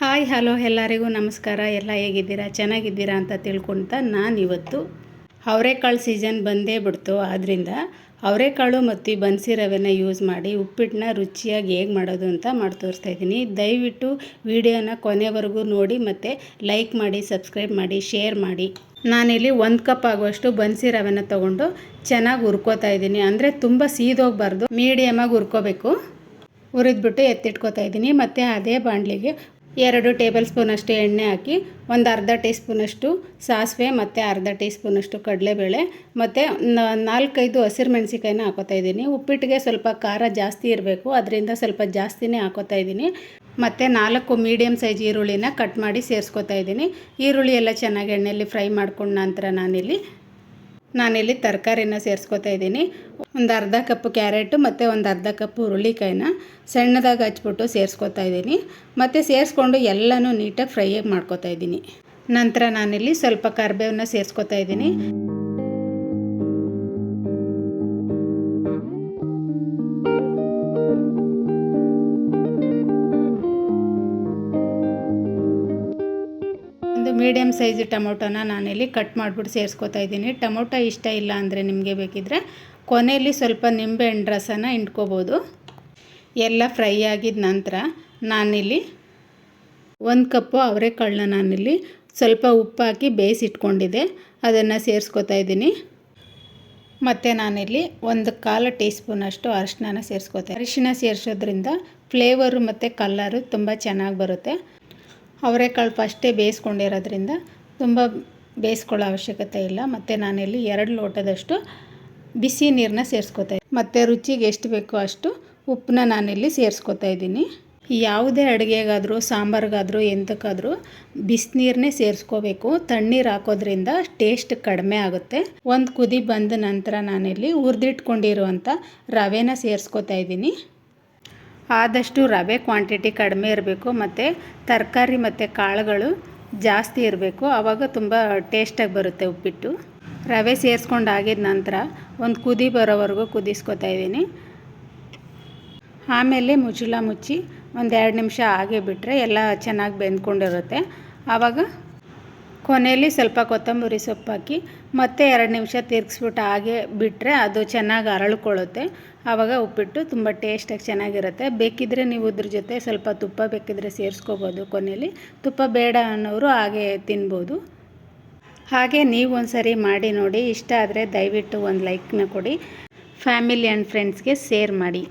Hi, hello ಎಲ್ಲರಿಗೂ ನಮಸ್ಕಾರ. ಎಲ್ಲ ಹೇಗಿದ್ದೀರಾ? ಚೆನ್ನಾಗಿದ್ದೀರಾ ಅಂತ ತಿಳ್ಕೊಳ್ತಾ ನಾನು ಇವತ್ತು ಅವರೆಕಾಳು ಸೀಸನ್ ಬಂದೇ ಬಿಡ್ತು. ಆದ್ದರಿಂದ ಅವರೆಕಾಳು ಮತ್ತು ಬನ್ಸಿ ರವೆನ ಯೂಸ್ ಮಾಡಿ ಉಪ್ಪಿಟ್ಟನ್ನ ರುಚಿಯಾಗಿ ಹೇಗೆ ಮಾಡೋದು ಅಂತ ಮಾಡಿ ತೋರಿಸ್ತಾ ಇದ್ದೀನಿ. ದಯವಿಟ್ಟು ವಿಡಿಯೋನ ಕೊನೆವರೆಗೂ ನೋಡಿ ಮತ್ತು ಲೈಕ್ ಮಾಡಿ ಸಬ್ಸ್ಕ್ರೈಬ್ ಮಾಡಿ ಶೇರ್ ಮಾಡಿ. ನಾನಿಲ್ಲಿ ಒಂದು ಕಪ್ ಆಗುವಷ್ಟು ಬನ್ಸಿ ರವೆನ ತೊಗೊಂಡು ಚೆನ್ನಾಗಿ ಹುರ್ಕೋತಾ ಇದ್ದೀನಿ. ಅಂದರೆ ತುಂಬ ಸೀದೋಗಬಾರ್ದು ಮೀಡಿಯಮಾಗಿ ಹುರ್ಕೋಬೇಕು. ಹುರಿದ್ಬಿಟ್ಟು ಎತ್ತಿಟ್ಕೋತಾ ಇದ್ದೀನಿ. ಮತ್ತು ಅದೇ ಬಾಣಲಿಗೆ ಎರಡು ಟೇಬಲ್ ಸ್ಪೂನಷ್ಟು ಎಣ್ಣೆ ಹಾಕಿ, ಒಂದು ಅರ್ಧ ಟೀ ಸ್ಪೂನಷ್ಟು ಸಾಸಿವೆ ಮತ್ತು ಅರ್ಧ ಟೀ ಸ್ಪೂನಷ್ಟು ಕಡಲೆಬೇಳೆ ಮತ್ತು ನಾಲ್ಕೈದು ಹಸಿರು ಮೆಣಸಿಕಾಯಿನ ಹಾಕೋತಾ ಇದ್ದೀನಿ. ಉಪ್ಪಿಟ್ಟಿಗೆ ಸ್ವಲ್ಪ ಖಾರ ಜಾಸ್ತಿ ಇರಬೇಕು, ಅದರಿಂದ ಸ್ವಲ್ಪ ಜಾಸ್ತಿನೇ ಹಾಕೋತಾ ಇದ್ದೀನಿ. ಮತ್ತು ನಾಲ್ಕು ಮೀಡಿಯಮ್ ಸೈಜ್ ಈರುಳ್ಳಿನ ಕಟ್ ಮಾಡಿ ಸೇರಿಸ್ಕೊತಾ ಇದ್ದೀನಿ. ಈರುಳ್ಳಿ ಎಲ್ಲ ಚೆನ್ನಾಗಿ ಎಣ್ಣೆಯಲ್ಲಿ ಫ್ರೈ ಮಾಡ್ಕೊಂಡ ನಂತರ ನಾನಿಲ್ಲಿ ನಾನಿಲ್ಲಿ ತರಕಾರಿನ ಸೇರಿಸ್ಕೊತಾ ಇದ್ದೀನಿ. ಒಂದು ಅರ್ಧ ಕಪ್ ಕ್ಯಾರೆಟು ಮತ್ತು ಒಂದು ಅರ್ಧ ಕಪ್ ಹುರುಳಿಕಾಯಿನ ಸಣ್ಣದಾಗಿ ಹಚ್ಬಿಟ್ಟು ಸೇರಿಸ್ಕೊತಾ ಇದ್ದೀನಿ. ಮತ್ತು ಸೇರಿಸ್ಕೊಂಡು ಎಲ್ಲನೂ ನೀಟಾಗಿ ಫ್ರೈಯಾಗಿ ಮಾಡ್ಕೊತಾ ಇದ್ದೀನಿ. ನಂತರ ನಾನಿಲ್ಲಿ ಸ್ವಲ್ಪ ಕರ್ಬೇವನ್ನ ಸೇರಿಸ್ಕೊತಾ ಇದ್ದೀನಿ. ಮೀಡಿಯಮ್ ಸೈಜ್ ಟೊಮೊಟೊನ ನಾನಿಲ್ಲಿ ಕಟ್ ಮಾಡಿಬಿಟ್ಟು ಸೇರಿಸ್ಕೊತಾ ಇದ್ದೀನಿ. ಟೊಮೊಟೊ ಇಷ್ಟ ಇಲ್ಲ ಅಂದರೆ ನಿಮಗೆ ಬೇಕಿದ್ದರೆ ಕೊನೆಯಲ್ಲಿ ಸ್ವಲ್ಪ ನಿಂಬೆಹಣ್ಣು ರಸನ ಇಂಟ್ಕೋಬೋದು ಎಲ್ಲ ಫ್ರೈ ಆಗಿದ ನಂತರ ನಾನಿಲ್ಲಿ ಒಂದು ಕಪ್ಪು ಅವರೆಕಾಳನ್ನ ನಾನಿಲ್ಲಿ ಸ್ವಲ್ಪ ಉಪ್ಪು ಹಾಕಿ ಬೇಯಿಸಿಟ್ಕೊಂಡಿದ್ದೆ. ಅದನ್ನು ಸೇರಿಸ್ಕೊತಾ ಇದ್ದೀನಿ. ಮತ್ತು ನಾನಿಲ್ಲಿ ಒಂದು ಕಾಲು ಟೀ ಸ್ಪೂನಷ್ಟು ಅರಿಶಿನ ಸೇರಿಸ್ಕೊತೆ ಅರಿಶಿನ ಸೇರಿಸೋದ್ರಿಂದ ಫ್ಲೇವರು ಮತ್ತು ಕಲ್ಲರು ತುಂಬ ಚೆನ್ನಾಗಿ ಬರುತ್ತೆ. ಅವರೆಕಾಳು ಫಸ್ಟೇ ಬೇಯಿಸ್ಕೊಂಡಿರೋದ್ರಿಂದ ತುಂಬ ಬೇಯಿಸ್ಕೊಳ್ಳೋ ಅವಶ್ಯಕತೆ ಇಲ್ಲ. ಮತ್ತು ನಾನಿಲ್ಲಿ ಎರಡು ಲೋಟದಷ್ಟು ಬಿಸಿ ನೀರನ್ನ ಸೇರಿಸ್ಕೊತಾ ಮತ್ತು ರುಚಿಗೆ ಎಷ್ಟು ಬೇಕೋ ಅಷ್ಟು ಉಪ್ಪನ್ನ ನಾನಿಲ್ಲಿ ಸೇರಿಸ್ಕೊತಾ ಇದ್ದೀನಿ. ಯಾವುದೇ ಅಡುಗೆಗಾದರೂ, ಸಾಂಬಾರಿಗಾದರೂ, ಎಂತಕ್ಕಾದರೂ ಬಿಸಿನೀರನ್ನೇ ಸೇರಿಸ್ಕೋಬೇಕು. ತಣ್ಣೀರು ಹಾಕೋದ್ರಿಂದ ಟೇಸ್ಟ್ ಕಡಿಮೆ ಆಗುತ್ತೆ. ಒಂದು ಕುದಿ ಬಂದ ನಂತರ ನಾನಿಲ್ಲಿ ಹುರಿದಿಟ್ಕೊಂಡಿರುವಂಥ ರವೆನ ಸೇರಿಸ್ಕೊತಾ ಇದ್ದೀನಿ. ಆದಷ್ಟು ರವೆ ಕ್ವಾಂಟಿಟಿ ಕಡಿಮೆ ಇರಬೇಕು, ಮತ್ತು ತರಕಾರಿ ಮತ್ತು ಕಾಳುಗಳು ಜಾಸ್ತಿ ಇರಬೇಕು. ಆವಾಗ ತುಂಬ ಟೇಸ್ಟಾಗಿ ಬರುತ್ತೆ ಉಪ್ಪಿಟ್ಟು. ರವೆ ಸೇರಿಸ್ಕೊಂಡು ಆಗಿದ ನಂತರ ಒಂದು ಕುದಿ ಬರೋವರೆಗೂ ಕುದಿಸ್ಕೊತಾ ಇದ್ದೀನಿ. ಆಮೇಲೆ ಮುಚ್ಚಳ ಮುಚ್ಚಿ ಒಂದು ಎರಡು ನಿಮಿಷ ಹಾಗೆ ಬಿಟ್ಟರೆ ಎಲ್ಲ ಚೆನ್ನಾಗಿ ಬೆಂದ್ಕೊಂಡಿರುತ್ತೆ. ಆವಾಗ ಕೊನೆಯಲ್ಲಿ ಸ್ವಲ್ಪ ಕೊತ್ತಂಬರಿ ಸೊಪ್ಪು ಹಾಕಿ ಮತ್ತೆ ಎರಡು ನಿಮಿಷ ತಿರ್ಗಿಸ್ಬಿಟ್ಟು ಹಾಗೆ ಬಿಟ್ಟರೆ ಅದು ಚೆನ್ನಾಗಿ ಅರಳ್ಕೊಳ್ಳುತ್ತೆ. ಆವಾಗ ಉಪ್ಪಿಟ್ಟು ತುಂಬ ಟೇಸ್ಟಾಗಿ ಚೆನ್ನಾಗಿರುತ್ತೆ. ಬೇಕಿದ್ದರೆ ನೀವು ಇದ್ರ ಜೊತೆ ಸ್ವಲ್ಪ ತುಪ್ಪ ಬೇಕಿದ್ರೆ ಸೇರಿಸ್ಕೋಬೋದು ಕೊನೆಯಲ್ಲಿ. ತುಪ್ಪ ಬೇಡ ಅನ್ನೋರು ಹಾಗೆ ತಿನ್ಬೋದು. ಹಾಗೆ ನೀವು ಮಾಡಿ ನೋಡಿ. ಇಷ್ಟ ಆದರೆ ದಯವಿಟ್ಟು ಒಂದು ಲೈಕ್ನ ಕೊಡಿ. ಫ್ಯಾಮಿಲಿ ಆ್ಯಂಡ್ ಫ್ರೆಂಡ್ಸ್ಗೆ ಶೇರ್ ಮಾಡಿ.